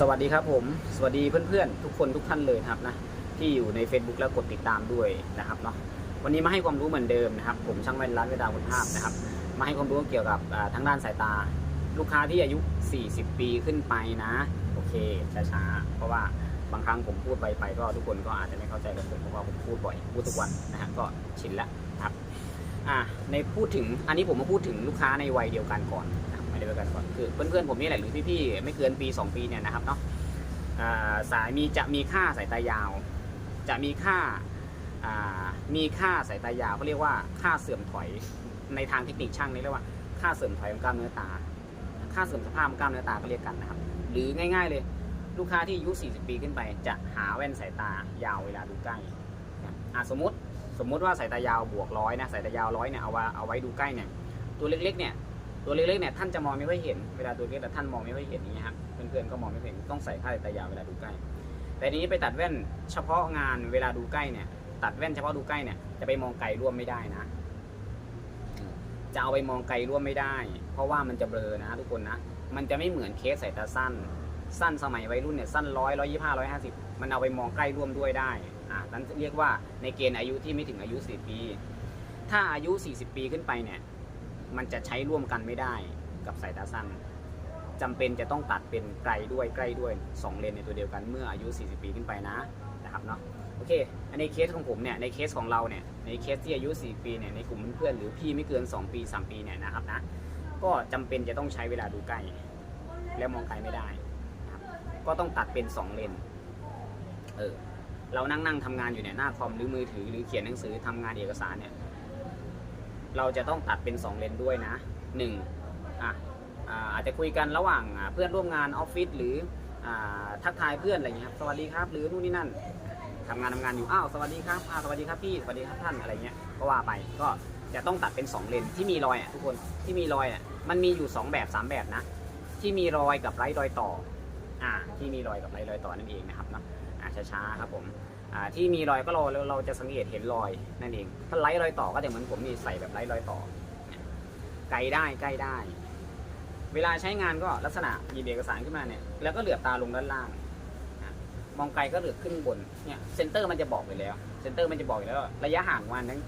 สวัสดีครับผม สวัสดีเพื่อนๆ ทุกคนทุกท่านเลยครับนะที่อยู่ใน Facebook แล้วกดติดตามด้วยนะครับเนาะวันนี้มาให้ความรู้เหมือนเดิมนะครับ ผมช่างแว่นร้านเวดาคุณภาพนะครับ มาให้ความรู้เกี่ยวกับอ่าทางด้านสายตา ลูกค้าที่อายุ 40 ปีขึ้นไปนะ โอเคช้าๆเพราะว่าบางครั้งผมพูดไปไปก็ทุกคนก็อาจจะไม่เข้าใจกับผมเพราะว่าผมพูดบ่อยพูดทุกวันนะฮะก็ชินแล้วนะครับอ่าในพูดถึงอันนี้ผมมาพูดถึงลูกค้าในวัยเดียวกันก่อน เดียวกันก่อนคือเพื่อนๆผมนี่แหละหรือพี่ๆไม่เกินปี 2 ปีเนี่ยนะครับเนาะสายมีจะมีค่าสายตายาว จะมีค่ามีค่าสายตายาวเขาเรียกว่าค่าเสื่อมถอยในทางเทคนิคช่างนี่เรียกว่าค่าเสื่อมถอยของกล้ามเนื้อตา ค่าเสื่อมสภาพของกล้ามเนื้อตาก็เรียกกันนะครับ หรือง่าย ๆ เลยลูกค้าที่อายุ 40 ปีขึ้นไป จะหาแว่นสายตายาวเวลาดูใกล้อะสมมติสมมติว่าสายตายาวบวกร้อยนะสายตายาวร้อยเนี่ยเอาไว้เอาไว้ดูใกล้เนี่ยตัวเล็กๆเนี่ย ตัวเล็กๆเนี่ยท่านจะมองไม่ค่อยเห็นเวลาตัวเล็กแต่ท่านมองไม่ค่อยเห็นอย่างนี้ครับเพื่อนๆก็มองไม่เห็นต้องใส่ค่าสายตายาวเวลาดูใกล้ แต่ทีนี้ไปตัดแว่นเฉพาะงานเวลาดูใกล้เนี่ย ตัดแว่นเฉพาะดูใกล้เนี่ยจะไปมองไกลร่วมไม่ได้นะ จะเอาไปมองไกลร่วมไม่ได้ เพราะว่ามันจะเบลอนะทุกคนนะมันจะไม่เหมือนเคสสายตาสั้น สั้นสมัยวัยรุ่นเนี่ยสั้นร้อยร้อยยี่ห้าร้อยห้าสิบมันเอาไปมองใกล้ร่วมด้วยได้อ่านั้นเรียกว่าในเกณฑ์อายุที่ไม่ถึงอายุสี่ปี ถ้าอายุ 40 ปีขึ้นไปเนี่ย มันจะใช้ร่วมกันไม่ได้กับสายตาสั้นจำเป็นจะต้องตัดเป็นไกลด้วยใกล้ด้วยสองเลนในตัวเดียวกันเมื่ออายุ 40 ปีขึ้นไปนะนะครับเนาะโอเคอันในเคสของผมเนี่ยในเคสของเราเนี่ยในเคสที่อายุ 4 ปีเนี่ยในกลุ่มเพื่อนหรือพี่ไม่เกิน 2 ปี 3 ปีเนี่ยนะครับนะก็จำเป็นจะต้องใช้เวลาดูใกล้ แล้วมองไกลไม่ได้ ก็ต้องตัดเป็น 2 เลนเออเรานั่งนั่งๆทำงานอยู่เนี่ยหน้าคอมหรือมือถือหรือเขียนหนังสือทำงานเอกสารเนี่ย เราจะต้องตัดเป็น 2 เลนด้วยนะหนึ่งอะอาจจะคุยกันระหว่างเพื่อนร่วมงานออฟฟิศหรืออทักทายเพื่อนอะไรอย่างเงี้ยครับสวัสดีครับ หรือนู่นนี่นั่นทำงานทำงานอยู่อ้าวสวัสดีครับอ้าวสวัสดีครับพี่สวัสดีครับท่านอะไรเงี้ยก็ว่าไปก็จะต้องตัดเป็น 2 เลนที่มีรอยอะทุกคนที่มีรอยอะมันมีอยู่ 2 แบบ 3 แบบนะ ที่มีรอยกับไร้รอยต่ออ่าที่มีรอยกับไร้รอยต่อนั่นเองนะครับเนาะอ่าช้าๆครับผม ที่มีรอยก็เราเราจะสังเกตเห็นรอยนั่นเอง ถ้าไล่รอยต่อก็จะเหมือนผมนี่ใส่แบบไล่รอยต่อ ไกลได้ใกล้ได้ เวลาใช้งานก็ลักษณะหยิบเอกสารขึ้นมาเนี่ย แล้วก็เหลือบตาลงด้านล่าง มองไกลก็เหลือบขึ้นบน เนี่ยเซนเตอร์มันจะบอกไปแล้ว เซนเตอร์มันจะบอกอยู่แล้ว ระยะห่างประมาณทั้ง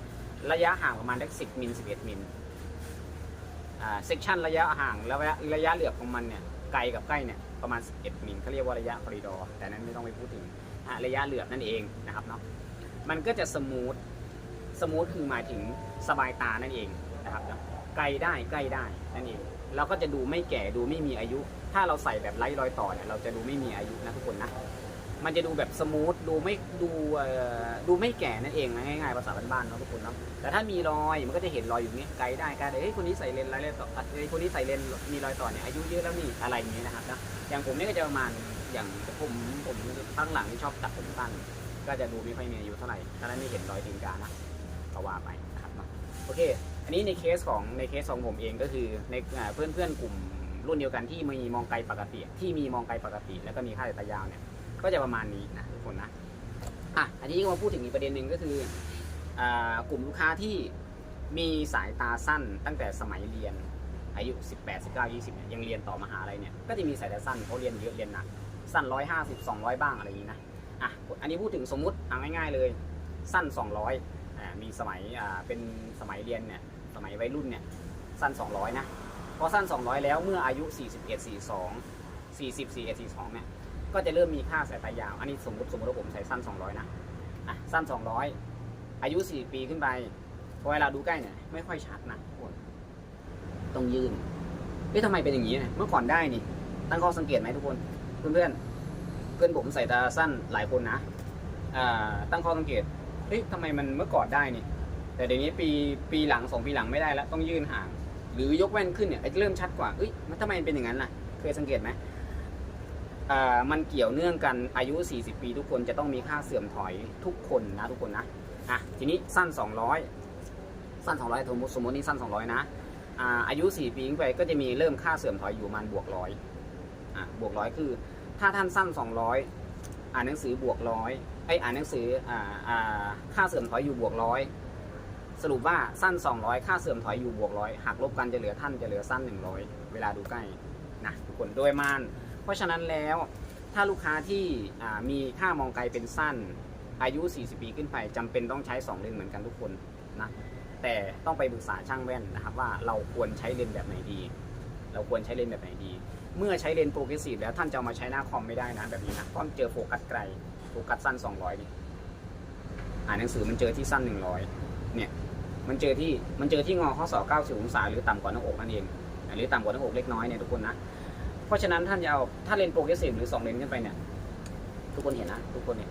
ระยะห่างประมาณทั้งสิบมิลสิบเอ็ดมิล อ่าเซกชันระยะห่างแล้วระยะเหลือบของมันเนี่ย ไกลกับใกล้เนี่ยประมาณ11มิลเขาเรียกว่าระยะคอริดอร์แต่นั้นไม่ต้องไปพูดถึง ระยะเหลือบนั่นเองนะครับเนาะมันก็จะสมูทสมูทคือหมายถึงสบายตานั่นเองนะครับเนาะไกลได้ใกล้ได้นั่นเองเราก็จะดูไม่แก่ดูไม่มีอายุ ถ้าเราใส่แบบไร้รอยต่อเนี่ยเราจะดูไม่มีอายุนะทุกคนนะมันจะดูแบบสมูทดูไม่ดูดูไม่แก่นั่นเองนะง่ายๆภาษาบ้านๆเนาะทุกคนเนาะแต่ถ้ามีรอยมันก็จะเห็นรอยอยู่นี้ไกลได้ไกลได้เฮ้ยคนนี้ใส่เลนส์ไรเลยต่อเฮ้ยคนนี้ใส่เลนมีรอยต่อเนี่ยอายุเยอะแล้วนี่อะไรอย่างเงี้นะครับนะอย่างผมนี่ก็จะประมาณ อย่างผมผมตั้งหลังที่ชอบตัดผมสั้นก็จะดูไม่ค่อยมีอายุเท่าไหร่ถ้านั้นไม่เห็นรอยตีนกานะก็ว่าไปนะครับนะโอเค อันนี้ในเคสของในเคสของผมเองก็คือในเพื่อนเพื่อนกลุ่มรุ่นเดียวกันที่มีมองไกลปกติ ที่มีมองไกลปกติ แล้วก็มีค่าสายตายาวเนี่ย ก็จะประมาณนี้นะทุกคนนะอะอันนี้ก็มาพูดถึงอีกประเด็นหนึ่งก็คืออกลุ่มลูกค้าที่มีสายตาสั้นตั้งแต่สมัยเรียนอายุ 18 19 20เนี่ยยังเรียนต่อมหาลัยเนี่ยก็จะมีสายตาสั้นเขาเรียนเยอะเรียนหนัก สั้น 150 200 บ้างอะไรอย่างนี้นะอะอันนี้พูดถึงสมมุติเอาง่ายๆเลยสั้น 200อ่ามีสมัยอ่าเป็นสมัยเรียนเนี่ยสมัยวัยรุ่นเนี่ยสั้น 200 นะพอสั้น 200 แล้วเมื่ออายุ 41 42 40 41 42เนี่ยก็จะเริ่มมีค่าสายตายาว อันนี้สมมติสมมติว่าผมใส่สั้น 200 นะอะสั้น 200 อายุ 4 ปีขึ้นไปพอเวลาดูใกล้เนี่ยไม่ค่อยชัดนะต้องยืนเอ๊ะทำไมเป็นอย่างนี้เนี่ยเมื่อก่อนได้นี่ ตั้งข้อสังเกตไหมทุกคน เพื่อนเพื่อนๆ เพื่อนผมใส่ตาสั้นหลายคนนะตั้งข้อสังเกตเฮ้ยทำไมมันเมื่อก่อนได้นี่ แต่เดี๋ยวนี้ปีปีหลังสองปีหลังไม่ได้แล้วต้องยื่นห่าง หรือยกแว่นขึ้นเนี่ยเริ่มชัดกว่าเอ้ยมันทำไมมันเป็นอย่างนั้นล่ะ เคยสังเกตไหมอ่ามันเกี่ยวเนื่องกันอายุ 40 ปีทุกคนจะต้องมีค่าเสื่อมถอยทุกคนนะทุกคนนะอะทีนี้สั้น 200 สั้น 200สมมติสมมตินี่สั้น 200 นะอ่าอายุ 4 ปีขึ้นไปก็จะมีเริ่มค่าเสื่อมถอยอยู่มันบวกร้อยอะบวกร้อยคือ ถ้าท่านสั้น 200 อ่านหนังสือบวกร้อยไออ่านหนังสืออ่าอ่าค่าเสื่อมถอยอยู่บวกร้อยสรุปว่าสั้น 200 ค่าเสื่อมถอยอยู่บวกร้อยหักลบกันจะเหลือท่านจะเหลือสั้น 100 เวลาดูใกล้นะทุกคนโดยมาน เพราะฉะนั้นแล้วถ้าลูกค้าที่อ่ามีค่ามองไกลเป็นสั้นอายุ 40 ปีขึ้นไปจำเป็นต้องใช้ 2 เลนเหมือนกันทุกคนนะแต่ต้องไปปรึกษาช่างแว่นนะครับว่าเราควรใช้เลนแบบไหนดี เราควรใช้เลนส์แบบไหนดี เมื่อใช้เลนส์โปรเกรสซีฟแล้วท่านจะเอามาใช้หน้าคอมไม่ได้นะแบบนี้นะเพราะเจอโฟกัสไกลโฟกัสสั้น 200นี่อ่านหนังสือมันเจอที่สั้น 100 เนี่ยมันเจอที่มันเจอที่งอข้อศอก90องศาหรือต่ำกว่าหน้าอกนั่นเองหรือต่ำกว่าหน้าอกเล็กน้อยเนี่ยทุกคนนะเพราะฉะนั้นท่านจะเอาถ้าเลนโปรเกรสซีฟหรือ2เลนขึ้นไปเนี่ยทุกคนเห็นนะทุกคนเนี่ย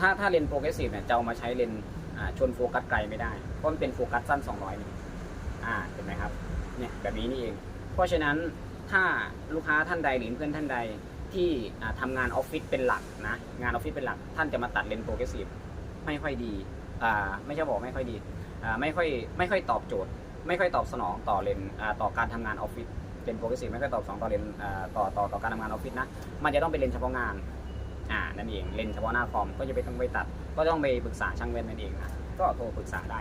ถ้าถ้าเลนโปรเกรสซีฟเนี่ยจะเอามาใช้เลนชนโฟกัสไกลไม่ได้เพราะมันเป็นโฟกัสสั้น 200นี่อ่าเห็นไหมครับเนี่ยแบบนี้นี่เอง เพราะฉะนั้นถ้าลูกค้าท่านใดหรือเพื่อนท่านใดที่ทำางานออฟฟิศเป็นหลักนะงานออฟฟิศเป็นหลัก ท่านจะมาตัดเลนโปรเกรสซีฟไม่ค่อยดีไม่ใช่บอกไม่ค่อยดีไม่ค่อยไม่ค่อยตอบโจทย์ ไม่ค่อยตอบสนองต่อเลนต่อการทำงานออฟฟิศเลนโปรเกรสซีฟไม่ค่อยตอบสนองต่อเลนต่อต่อต่อการทำงานออฟฟิศนะมันจะต้องเป็นเลนเฉพาะงานอ่านั่นเองเลนเฉพาะหน้าคอมก็จะไปต้องไปตัด ก็ต้องไปปรึกษาช่างแว่นนั่นเองนะก็โทรปรึกษาได้